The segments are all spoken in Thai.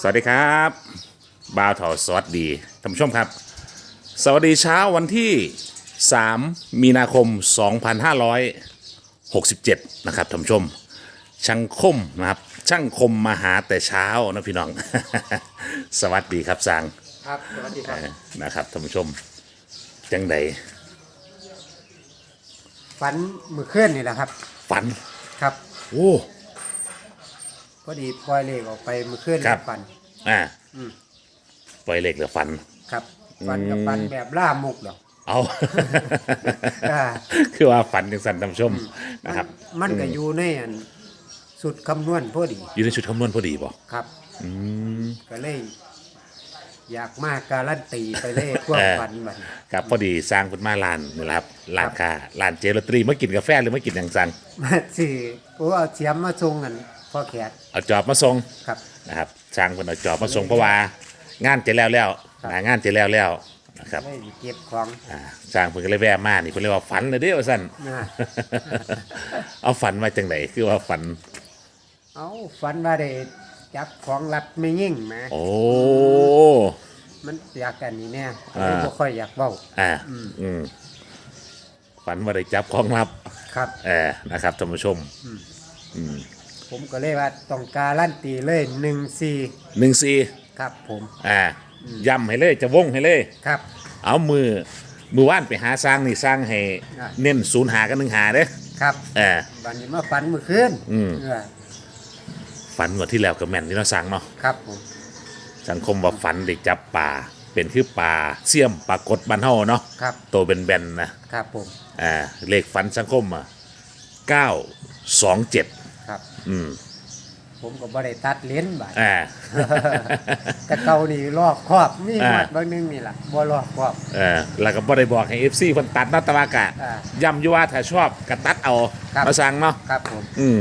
สวัสดีครับบ่าวเถาสวัสดีท่านผู้ชมครับ สวัสดีเช้าวันที่ 3 มีนาคม 2567 นะครับท่านผู้ชม ช่างคมนะครับ ช่างคมมาหาแต่เช้านะพี่น้อง สวัสดีครับสางครับสวัสดีครับเอ่อนะครับท่านผู้ชม จังใดฝันมือเคลื่อนนี่แหละครับ ฝันครับ โอ้พ อดีปล่อยเลขออกไปมือเคลื่อนครับฝัน อ่าอืม ปล่อยเหล็กหรือฝัน ครับฝันกับฝันแบบล่ามุกดอก เอา อ่า คือว่าฝันจังสันท่านผู้ชมนะครับ มันก็อยู่ในอันสุดคำนวณพอดีอยู่ในชุดคำนวณพอดีบ่ครับ อืม ก็เลย อยากมากการันตีไปเลยพวกเออฝันบัดครับพอดีสร้างคุณมาลานนี่แหละครับลานค้าลานเจลอตเตอรี่มากินกาแฟหรือมากินอย่างสั่งมาสิโอ้เอาเสียมมาส่งกัน พ่อแขกเอาจอบมาส่งครับ นะครับสร้างคนเอาจอบมาส่งเพราะว่างานจะแล้วแล้วครับ นะงานจะแล้วแล้วนะครับเลยเก็บของอ่าสร้างเพิ่นก็เลยแวะมานี่เพิ่นเลยว่าฝันเลยเด้อว่าซั่น นะ เอาฝันมาจังไหนคือว่าฝัน เอาฝันว่าได้จับของลับไม่ยิ่งแหมโอ้ มันอยากกันนี่แน่อ่าไม่ค่อยอยากเบ้า อ่าอืมฝันว่าได้จับของลับ ครับ เออนะครับท่านผู้ชม ผมก็เลยว่าต้องการลั่นตีเลยหนึ่งสี่หนึ่งสี่ครับผมอ่าย้ำให้เลยจะวงให้เลย ครับเอามือมือว่านไปหาสร้างนี่สร้างให้อะเน้นศูนย์หากันหนึ่งหาเด้อครับเออวันนี้มาฝันเมื่อคืนอืมเออฝันงวดที่แล้วกับแม่นที่เราสั่งเนาะครับผมสังคมว่าฝันได้จับป่าเป็นคือป่าเสี่ยมปรากฏบันเฮาเนาะครับโตเป็นแบนๆนะครับผมอ่าเลขฝันสังคมอะเก้าสองเจ็ด ครับ อืมผมก็บ่ได้ตัดเลนส์บาดอ่ากระเกานี่ลอกครอบมีอ่าหมดบางนึงนี่ล่ะบ่ลอกครอบ เออแล้วก็บ่ได้บอกให้ FC เพิ่นตัดเนาะแตะวากะอ่าย้ำอยู่ว่าถ้าชอบก็ตัดเอาครับ มาสั่งเนาะ ครับผม อืม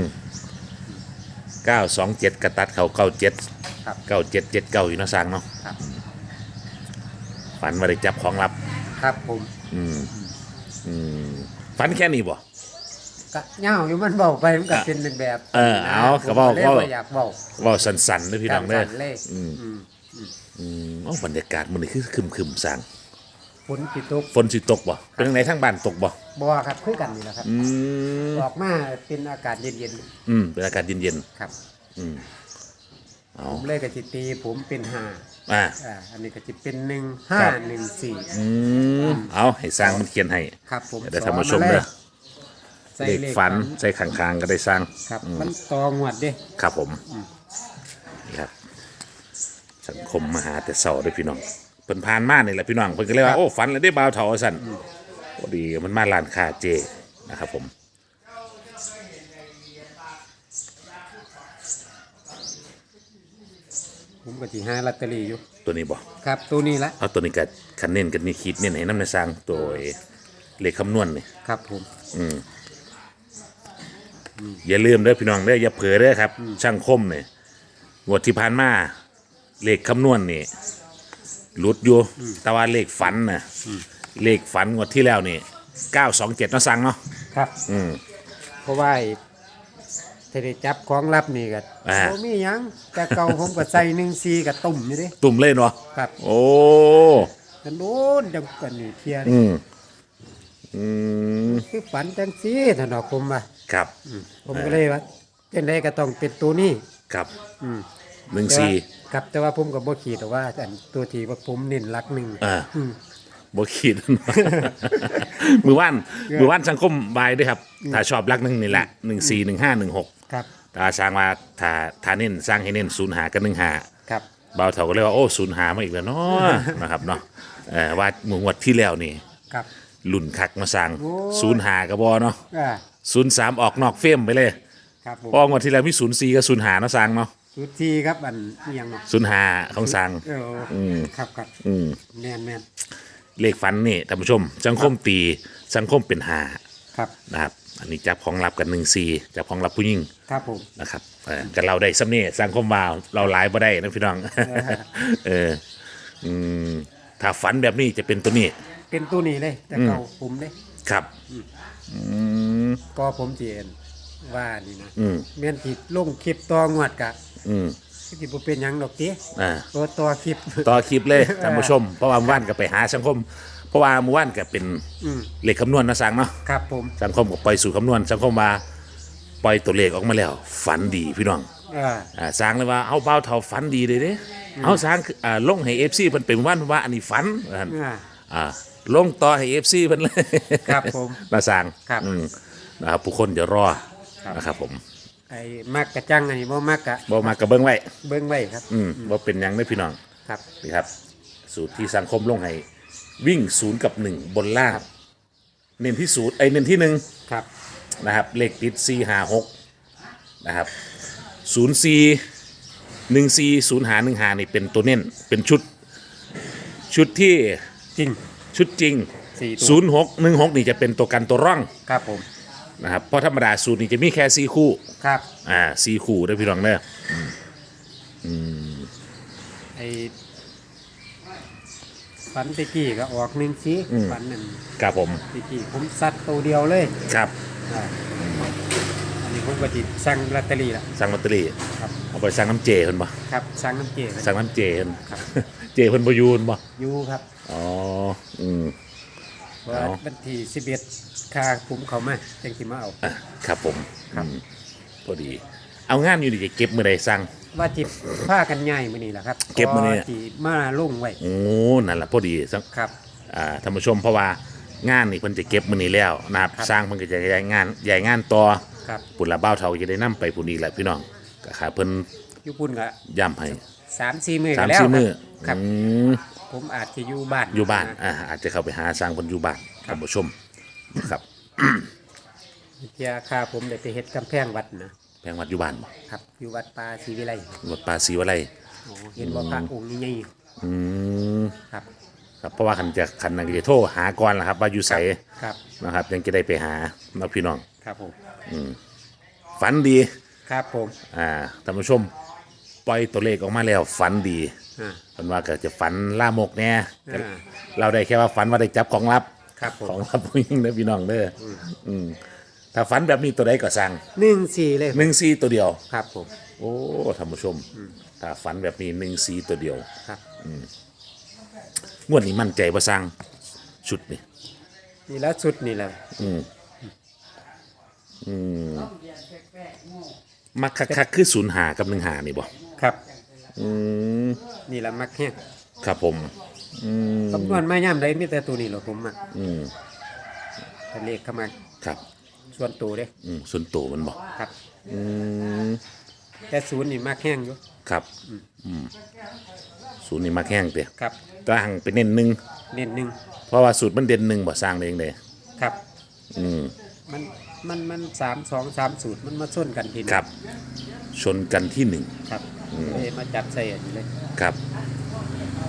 เก้าสองเจ็ดกระตัดเขาเก้าเจ็ดครับเก้าเจ็ดเจ็ดเก้าอยู่เนาะสั่งเนาะครับ ฝันว่าได้จับของลับ ครับผม อืม อืมฝันแค่นี้บ่ ก็เหงาอยู่มันเบาไปมันก็เป็นแบบเออเอาผมก็เว้าเลยเว้าบ่อยากเบาเว่าสันๆเด้อพี่น้องเด้อสั่นๆเลยอืมอืมอืมอ๋อบรรยากาศมันนี่คือคึมคึมๆสั่งฝนปิตกฝนสิตกบ่เป็นจังไงทั้งบ้านตกบ่บ่ครับคือกันนี่แหละครับ อืมออกมาเป็นอากาศเย็นอืมเป็นอากาศเย็นๆครับ ๆอืมเอาผมเลยกับจิตีผมเป็นห้าอ่าอ่าอันนี้ก็จะเป็นหนึ่งห้าครับหนึ่งสี่อืมเอาให้สร้างมันเขียนให้ ครับผมเดี๋ยวท่านผู้ชสอมเลเด้ยอ ใส่เลขฝัน ใส่ข้างๆก็ได้สร้าง ครับ มันตองวดเด้ ครับผมนี่ครับ สังคมมหาแต่เสาเด้วยพี่น้องเพิ่นผ่านมานี่แหละพี่น้องเพิ่นก็เลยว่าโอ้ฝันเลยได้บ่าวเถาสั่นพอดีมันมาร้านค้าเจนะครับผมผมก็จีห้าลอตเตอรี่อยู่ ตัวนี้บ่ครับ ตัวนี้ละ เอาตัวนี้ก็คันเน้นกันนี่คิดเน้นให้น้ำในสร้างตัวเลขคำนวณนี่ครับผม อ ย่าลืมเด้อพี่น้องเด้ออย่าเผลอเด้อครับ ช่างคมเนี่ยงวดที่ผ่านมาเลขคำนวณนี่หลุดอยู่แต่ว่าเลขฝันน่ะเลขฝันงวดที่แล้วนี่เก้าสองเจ็ดนาะสั่งเนาะครับ อืม เพราะว่าไอ้ถ้าได้จับของลับนี่ก็อ่า โอ้มีหยังแต่เก่าผมก็ใส่หนึ่งซีกับตุ่มอยู่เดิตุ่มเลยเนาะครับโอ้กันโดนจังกันนี่เทียนอืมอืมคือฝันจังซีท่านดอกผมว่า ครับผมก็เลยว่าจังไดก็ต้องเป็นตัวนี้ครับอืมหนึ่งแต่สี่ว่าครับแต่ว่าผมก็บ่ขีดหรอกว่าอันตัวที่ว่าผมเน้นหลักหนึ่งอ่าอืมบ่ขีด มือว่านมือว่านสังคมบายด้วยครับ ถ้าชอบรักหนึ่งนี่แหละหนึ่งสี่หนึ่งห้าหนึ่งหกครับ ตาสร้างมาถ้าถ้าเน้นสร้างให้เน้นศูนย์หากันหนึ่งหาครับ เบาเถาก็เลยว่าโอ้ศูนย์หามาอีกแล้วเนาะ นะครับเนาะเออว่าหมู่งวดที่แล้วนี่ครับลุ่นคักมาสร้างโอ้ ศูนย์หากระบอเนาะ อ่า ศูนย์สามออกนอกเฟรมไปเลยครับผมเพราะงวดที่แล้วมีศูนย์สี่กับศูนย์หาเนาะสร้างเนาะสุดทีครับอันอิหยังเนาะศูนย์หาของสร้างเอออครับครับอืม แม่นแม่นเลขฟันนี่ท่านผู้ชม สังคมตีสังคมเป็นหาครับนะครับ อันนี้จับของลับกันหนึ่งสี่จับของลับผู้หญิงครับผม นะครับเออกันเราได้สำเนีสังคมวาวเราหลายบ่ได้นะพี่น้อง เอออืมถ้าฝันแบบนี้จะเป็นตัวนี้ เป็นตัวนี้เลย แต่เก่าผมเลยครับ ก็ผมเจนว่านี่นะอืม แม่นที่ลงคลิปต่องวดกะอืมสิบ่เป็นหยังดอกติอ่าตัวตัวคลิป ต่อคลิปเลยท่านผู้ชม เพราะว่าเมื่อวานก็ไปหาสังคม เพราะว่าเมื่อวานก็เป็นอืม เลขคำนวณนะสังเนาะครับผมสังคมก็ปล่อยสู่คำนวณสังคมมาปล่อยตัวเลขออกมาแล้ว ฝันดีพี่น้องอ่าอ่าสร้างเลยว่าเอาเบาเท่าฝันดีเลยเด้เอาสร้างอ่าลงให้เอฟซีเพิ่นเป็นวันว่าอันนี้ฝันว่าหั่นอ่า อ่าลงต่อให้เอฟซีเพิ่นเลยครับผมมาสร้างครับ อืม นะครับผู้คนจะรอครับนะครับผมไอ้มักกะจังอันนี้บ่มักกะบ่มากระเบื้องไว้ เบิ่งไว้ครับ อืมบ่เป็นหยังเด้อพี่น้อง ครับ นี่ครับ สูตรที่สังคมลงให้ วิ่งศูนย์กับหนึ่งบนล่างเน้นที่ศูนย์ไอยเน้นที่หนึ่งครับ นะครับ เลขติดสี่ห้าหกนะครับศูนย์สี่หนึ่งสี่ศูนย์หาหนึ่งหานี่เป็นตัวเน้นเป็นชุด ชุดที่จริง ชุดจริงสี่ตัว ศูนย์หกหนึ่งหกนี่จะเป็นตัวกันตัวร่อง ครับผม นะครับเพราะธรรมดาสูตรนี้จะมีแค่สี่คู่ ครับอ่าสี่คู่ได้อพี่น้องเด้อไอ้ฝันตะกี้ก็ออกหนึ่งสีฝันนั่นครับผมตะกี้ผมซัดตัวเดียวเลยครับอ่าอันนี้ผมก็ติสั่งลอตเตอรี่ละสั่งลอตเตอรี่ครับ เอาไปสั่งน้ำเจเพิ่นบ่ครับสั่งน้ำเจสั่งน้ำเจเพิ่นครับเจเพิ่นบ่อยูนบ่อยู่ครับอ๋ออืม ว่าเอา วันที่สิบเอ็ดค่าผมเขามาจังสิมาเอา อะครับผมครับ อืมพอดี เอางานอยู่ดีจะเก็บมือใดสั่ง ว่าจิผ้ากันใหญ่มื้อนี้ล่ะครับเก็บมื้อนี้ พที่มาลงไว้โอ้นั่นแหละพอดีสั่งครับ อ่าท่านผู้ชมเพราะว่างานนี่เพิ่นจะเก็บมื้อนี้แล้วนะครับครับ สร้างเพิ่นก็จะย้ายงานย้ายงานต่อครับปุ่นละเบ้าเท่าจะได้นํไปพุ่นอีกแหละพี่น้องก็ขาเพิ่นอยู่ปุ่นก็ย้ำให้สามสี่มื้อสามแล้วสี่มื้อครับอืม ผมอาจจะอยู่บ้านอยู่บ้านอ่าอาจจะเข้าไปหาสร้างเพิ่นอยู่บ้านท่านผู้ชมครับเพียค่าผมได้ไปเฮ็ดกำแพงวัดนะแพงวัดอยู่บ้านบ่ครับ อยู่วัดป่าศรีวิไลวัดป่าศรีวไลยโอ้เห็นว่าพระองค์ใหญ่อืมๆครับครับเพราะว่าคันจะคันนักจะโทรหาก่อนล่ะครับ ว่าอยู่ไสครับนะครับ ยังจะได้ไปหาเนาะพี่น้องครับผมฝันดีครับผมอ่าท่านผู้ชม ปล่อยตัวเลขออกมาแล้วฝันดีอ่าเพิ่นว่าก็จะฝันล่ามกแน่อ่า เราได้แค่ว่าฝันว่าได้จับของลับ ครับผมของลับผู้หญิงเด้อพี่น้องเด้อออืมถ้าฝันแบบนี้ตัวใดก็สั่งหนึ่งสี่เลยหนึ่งซีตัวเดียว ครับผม โอ้ท่านผู้ชม ถ้าฝันแบบนี้หนึ่งซีตัวเดียวครับงวดนี้มั่นใจว่าสั่งชุดนี่นี่แล้วสุดนี่แหละมักคักๆคือศูนย์หากับหนึ่งหานี่บ่ ครับ อืมนี่ละมักแห้งครับผมอืมคำนวณไม่ย่ำได้มีแต่ตัวนี้หรอกผมอะอืมแต่เลขเข้ามาครับส่วนตัวเด้อืมส่วนตัวมันบ่ครับ อืมแต่ศูนย์นี่มักแห้งอยู่ ครับอืมศูนย์นี่มักแห้งเด้ครับ ตาหังเป็นเน้นหนึ่งเน้นหนึ่งเพราะว่าสูตรมันเด่นหนึ่งบ่สร้างได้ยังไงครับ อืมมันมันมันสามสองสามสูตรมันมาส้นกันทีนี้ครับ ชนกันที่หนึ่งครับ เลยมาจับใส่อันนี้เลยครับ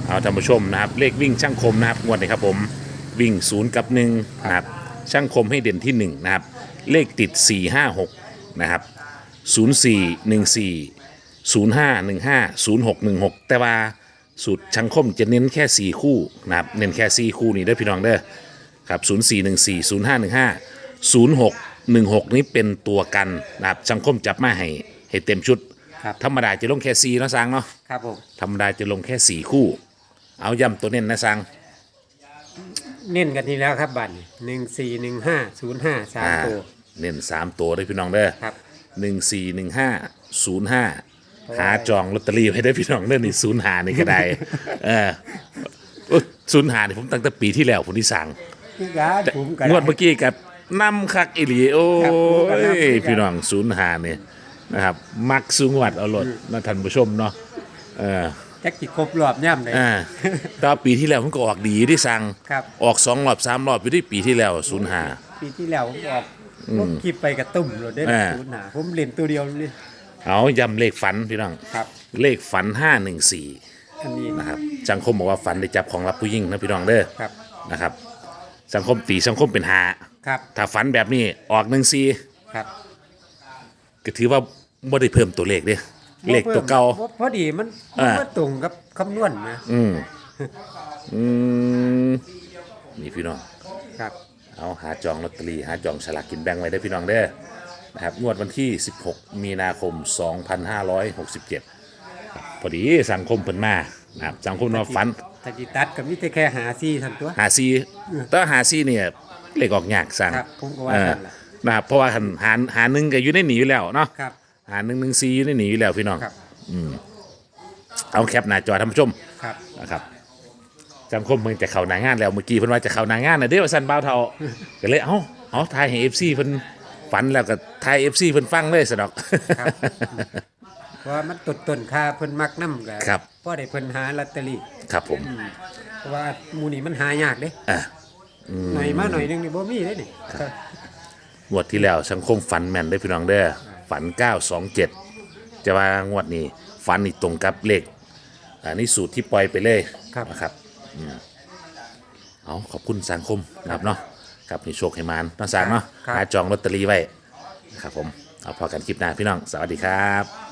เอาท่านผู้ชมนะครับ เลขวิ่งช่างคมนะครับงวดนี้ครับผมวิ่งศูนย์กับหนึ่งนะครับช่างคมให้เด่นที่หนึ่งนะครับ เลขติดสี่ห้าหกนะครับศูนย์สี่หนึ่งสี่ศูนย์ห้าหนึ่งห้าศูนย์หกหนึ่งหกแต่ว่าสูตรช่างคมจะเน้นแค่สี่คู่นะครับเน้นแค่สี่คู่นี่เด้อพี่น้องเด้อครับศูนย์สี่หนึ่งสี่ศูนย์ห้าหนึ่งห้าศูนย์หกหนึ่งหกนี้เป็นตัวกันนะครับช่างคมจับมาให้ให้เต็มชุด ครับ ธรรมดาจะลงแค่สี่เนาะสังเนาะครับผม ธรรมดาจะลงแค่สี่คู่ เอาย้ำตัวเน้นนะสัง เน้นกันทีแล้วครับบัตรหนึ่งสี่หนึ่งห้าศูนย์ห้าสามอ่าตัว เน้นสามตัวได้อพี่น้องเด้อครับ หนึ่งสี่หนึ่งห้าศูนย์ห้าหาจองลอตเตอรี่ไว้ได้อพี่น้องเด้อนี่ศูนย์หานี่ก็ได้ เอออุ๊ยศูนย์หานี่ผมตั้งแต่ปีที่แล้วผมที่สั่ง พี่กาผมกัน งวดเมื่อกี้กับนำคักอิลีโอ้ครับผมก็นำคือกัยนพี่น้องศูนย์หาเนี่ย นะครับ มักสูงวัดเอารถนะท่านผู้ชมเนาะเออจักจิครบรอบย่ำเลยอ่าแตอนปีที่แล้วมันก็ออกดีที่สั่งครับ ออกสองรอบสามรอบอยู่ที่ปีที่แล้วศูนย์หา ปีที่แล้วผมออกผมคลิปไปกับตุ่มเลยได้อ่า ศูนย์หาผมเล่นตัวเดียวเลยเอาย้ำเลขฝันพี่น้อง ครับ เลขฝันห้าหนึ่งสี่อันนี้นะครับ สังคมบอกว่าฝันได้จับของรับผู้ยิ่งนะพี่น้องเด้อครับนะครับ สังคมตีสังคมเป็นหา ครับถ้าฝันแบบนี้ออกหนึ่งสี่ครับ ก็ถือว่าไม่ได้เพิ่มตัวเลขเด้อเลขตัวเก่า พอพอดีมันอ่ามันตรงกับคำนวณนะอืมอืมนี่พี่น้อง ครับ เอาหาจองลอตเตอรี่หาจองฉลากกินแบ่งไว้ได้อพี่น้องเด้อนะครับงวดวันที่ 16 มีนาคม 2567พอดีสังคมเพิ่นมานะครับสังคมนอฝันถ้าจิตัดก็มีแต่แค่หาซี่ทันตัว หาซีแต่ว่าหาซีเนี่ยเลขออกยากสั่งครับผมก็ว่าเออนั่นแหละ นะครับเพราะว่าหันหาหาหนึ่งก็อยู่ในหนีอยู่แล้วเนาะครับ หาหนึ่งหนึ่งซีอยู่ในหนีอยู่แล้วพี่น้องครับเอาแคปหน้าจอท่านผู้ชมครับ นะครับสังคมเมืองจะเข้าหนางานแล้วเมื่อกี้เพิ่นว่าจะเข้าหนางานนะเด้อว่าซั่นบ่าวเฒ่าก็เลยเอ้าเอาทายให้ FC เพิ่นฝันแล้วก็ทาย FC เพิ่นฟังเลยซะดอก ครับ เพราะว่ามันต้นต้นค่าเพิ่นมักนํก็ครับ เพราะได้เพิ่นหาลอตเตอรี่ครับผม เพราะว่าหมูนี่มันหายากเด้อะ หน่อยมาหน่อยหนึงนี่บ่มีเด้นี่ งวดที่แล้วสังคมฝันแม่นได้อพี่น้องเด้อฝัน 927 จะว่างวดนี้ฝันนี่ตรงกับเลขอันนี้สูตรที่ปล่อยไปเลยครับ นะครับอืมเอาขอบคุณสังคมนะครับเนาะครับนี่โชคให้มานน้องสางเนาะครับ หาจองลอตเตอรี่ไว้นะครับผมเอาพอกันคลิปหน้าพี่น้องสวัสดีครับ